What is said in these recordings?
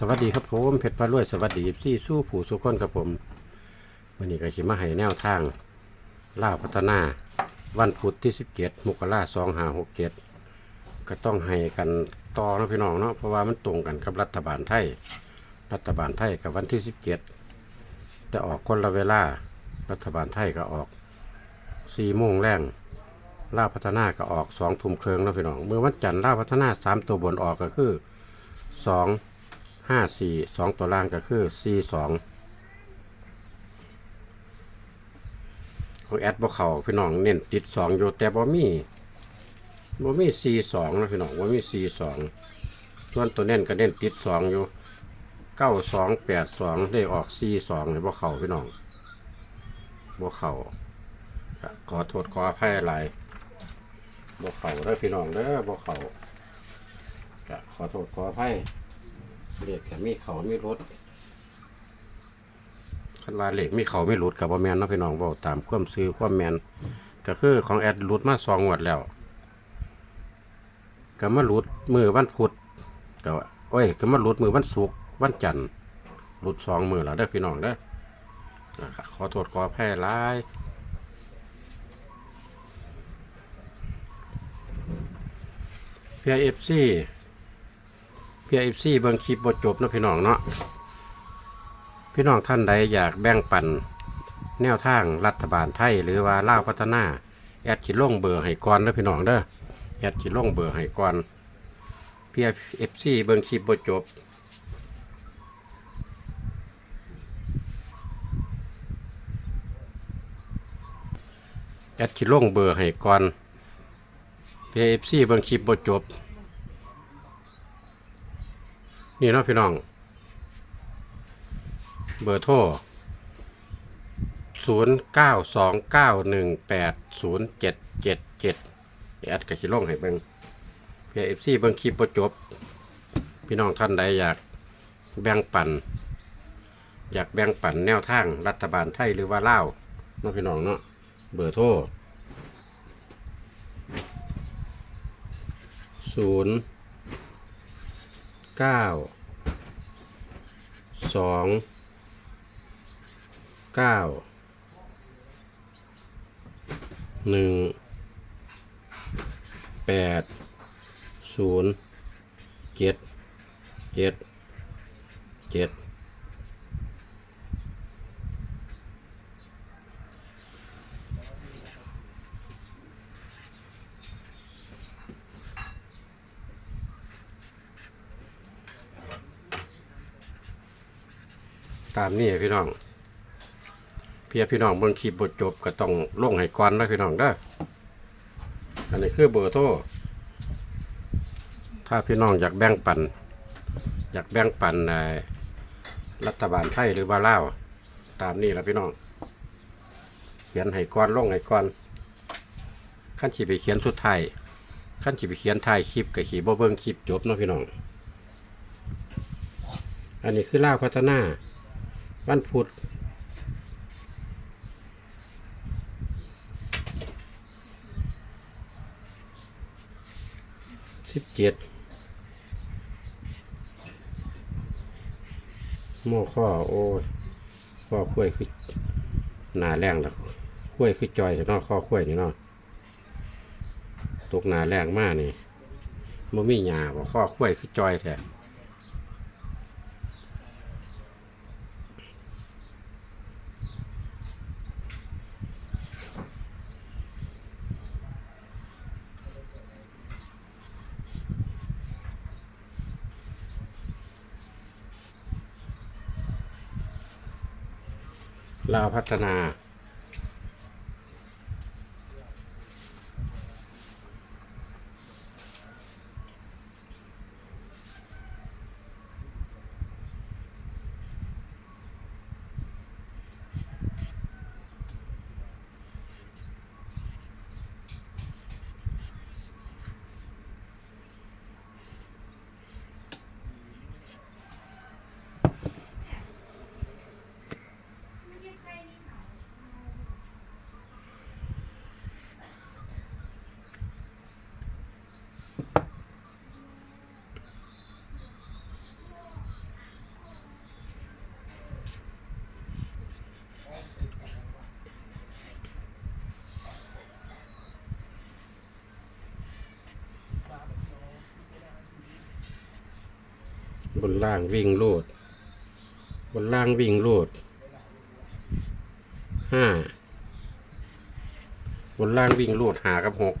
สวัสดีครับผมเพชรพารวยสวัสดีซี่สู้ผู้สุคนครับผมวันนี้ก็ขิมาให้แนวทางล่าวพัฒนาวันพุธที่สิบเจ็ดมกราสองห้าหกเจ็ดก็ต้องให้กันต่อนะพี่น้องเนาะเพราะว่ามันตรงกันกับรัฐบาลไทย รัฐบาลไทยกับวันที่สิบเจ็ดแต่ออกคนละเวลา รัฐบาลไทยก็ออกสี่โมงแรงล่าวพัฒนาก็ออกสองทุ่มเคืองนะพี่น้องเมื่อวันจันทร์ล่าวพัฒนาสามตัวบนออกก็คือสอง ห้าสี่สองตัวล่างก็คือสี่สองของแอดบ่เขาพี่น้องเน้นติดสองอยู่แต่บ่มีบ่มีสี่สองนะพี่น้องบ่มีสี่สองส่วนตัวเน้นก็เน้นติดสองอยู่เก้าสองแปดสองได้ออกสี่สองเลยบ่เขาพี่น้องบ่เขาก็ขอโทษขออภัยหลายบ่เขาเด้อพี่น้องเด้อบ่เขาก็ขอโทษขออภัย เหล็กมีเขามีรถคันว่าเหล็กมีเขาไม่หลุดกับว่าแมนเนาะพี่น้องบอกตามความซื้อความแมนก็คือของแอดหลุดมาสองงวดแล้วก็มาหลุดมือวันพุธก็โอ้ยก็มาหลุดมือวันศุกร์วันจันทร์หลุดสองมือแล้วเด้อพี่น้องเด้อนะครับขอโทษขอแพ้ร้ายเพียเอฟซี พีเอฟซีเบิ่งคลิปบทจบนะพี่น้องเนาะพี่น้องท่านใดอยากแบ่งปันแนวทางรัฐบาลไทย หรือว่าล่าวพัฒนาแอดจิล่งเบอร์ให้ก่อนเด้อพี่น้องเด้อแอดจิล่งเบอร์ให้ก่อนเพีเอฟซีเบิ่งคลิปบทจบแอดจิล่งเบอร์ให้ก่อนเพีเอฟซีเบิ่งคลิปบทจบ นี่เนาะพี่น้อง เบอร์โทรศูนย์เก้าสองเก้าหนึ่งแปดศูนย์เจ็ดเจ็ดเจ็ดแอดกับชิลงให้เบิงเพื่อเอฟซีเบิงคลิปประจบ พี่น้องท่านใดอยากแบ่งปัน อยากแบ่งปันแนวทางรัฐบาลไทยหรือว่าเล่าวเนาะพี่น้องเนาะเบอร์โทรศูนย์ เก้าสองเก้าหนึ่งแปดศูนย์เจ็ดเจ็ดเจ็ด ตามนี่พี่น้อง เพียพี่น้องเบิ่งคลิปบทจบก็ต้องลงให้ก่อนนะพี่น้องเด้ออันนี้คือเบอร์โทรถ้าพี่น้องอยากแบ่งปัน อยากแบ่งปันในรัฐบาลไทยหรือว่าลาวตามนี้ละพี่น้อง เขียนให้ก่อนลงให้ก่อนขั้นขีไปเขียนสุดท้ายขั้นขีไปเขียนท้ายคลิปกับขีบ่เบิ่งคลิปจบเนาะพี่น้อง อันนี้คือลาวพัฒนา วันพุธสิบเจ็ดโม่ข้อโอ้ยข้อคุ้ยคือหนาแรงแล้วคุ้ยคือจอยแต่นอข้อคุ้ยนี่เนาะตกหนาแรงมากนี่มันมีหยาบข้อคุ้ยคือจอยแท้ ลาวพัฒนา นล่างวิ่งโลด บนล่างวิ่งโลดห้าบนล่างวิ่งโลดหากับหก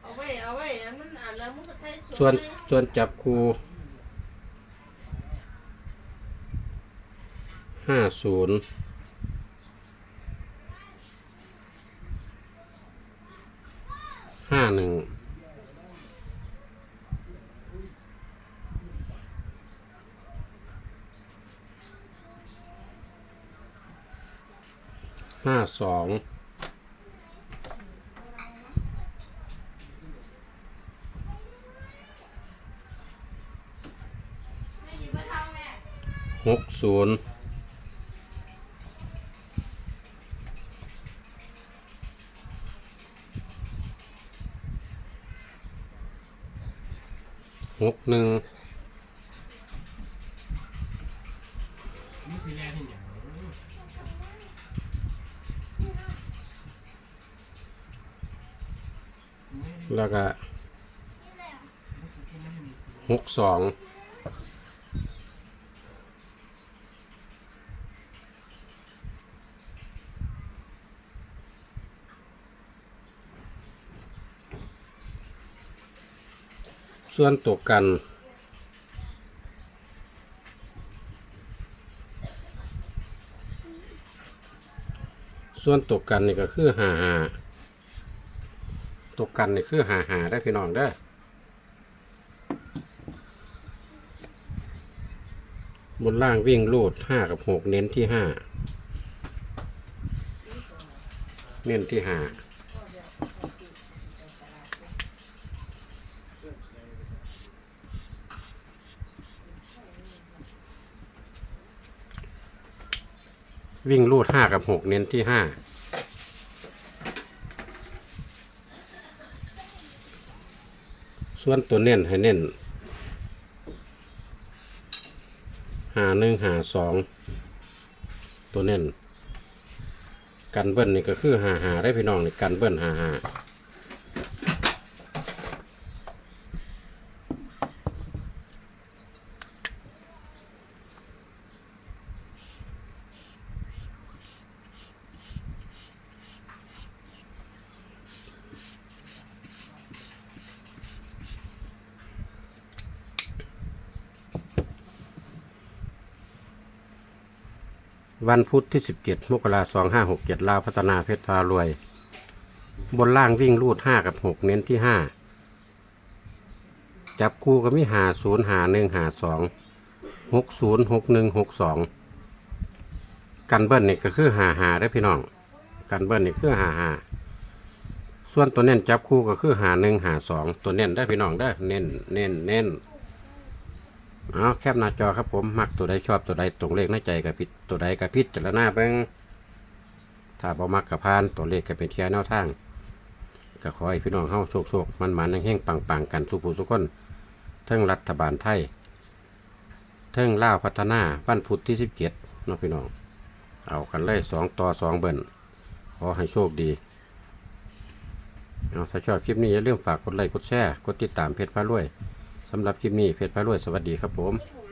เอาไว้เอาไว้อันมันอ่านแล้วมันก็ใช้ ส่วนส่วนจับคูห้าศูนย์ห้าหนึ่งห้าสอง ศูนย์หกหนึ่งแรกที่หยังแล้วก็หกสอง ส่วนตัวกัน ส่วนตัวกันนี่ก็คือหาหาตกกันนี่คือหาหาได้พี่น้องได้บบนล่างวิ่งลูดห้ากับหกเน้นที่ห้าเน้นที่ห้า วิ่งลูดห้ากับหกเน้นที่ห้าส่วนตัวเน้นให้เน้นหาหนึ่งหาสองตัวเน้นกันเบิ้ลนี่ก็คือหาหาได้พี่น้องนี่กันเบิ้ลหาหา วันพุธที่สิบเจ็ดมกราสองห้าหกเจ็ดลาวพัฒนาเพชรพารวย บนล่างวิ่งรูดห้ากับหกเน้นที่ห้าจับคู่ก็มีหาศูนย์หาหนึ่งหาสองหกศูนย์หกหนึ่งหกสองกันเบิ้ลนี่ก็คือหาหาได้พี่น้อง กันเบิ้ลนี่คือหาหาส่วนตัวเน้นจับคู่ก็คือหาหนึ่งหาสองตัวเน้นได้พี่น้องได้เน้นเน้นเน้น เอาแคปหน้าจอครับผม มักตัวใดชอบตัวใดตรงเลขในใจกับพิดตัวใดกับพิดจารณาเบิ่งถ้าบ่มักกับพานตัวเลขก็เป็นเทียแนวทางก็ขอให้พี่น้องเฮาโชคๆมันๆแห่งๆปังกันสุผู้สุคนเทั้งรัฐบาลไทยเทั้งล่าพัฒนาวันพุธที่17เจ็ดนาะพี่น้อง เอากันเลยสองต่อสองเบิ่นขอให้โชคดีเอาถ้าชอบคลิปนี้อย่าลืมฝากกดไลค์กดแชร์กดติดตามเพจพารวย สำหรับคลิปนี้เพจพารวยสวัสดีครับผม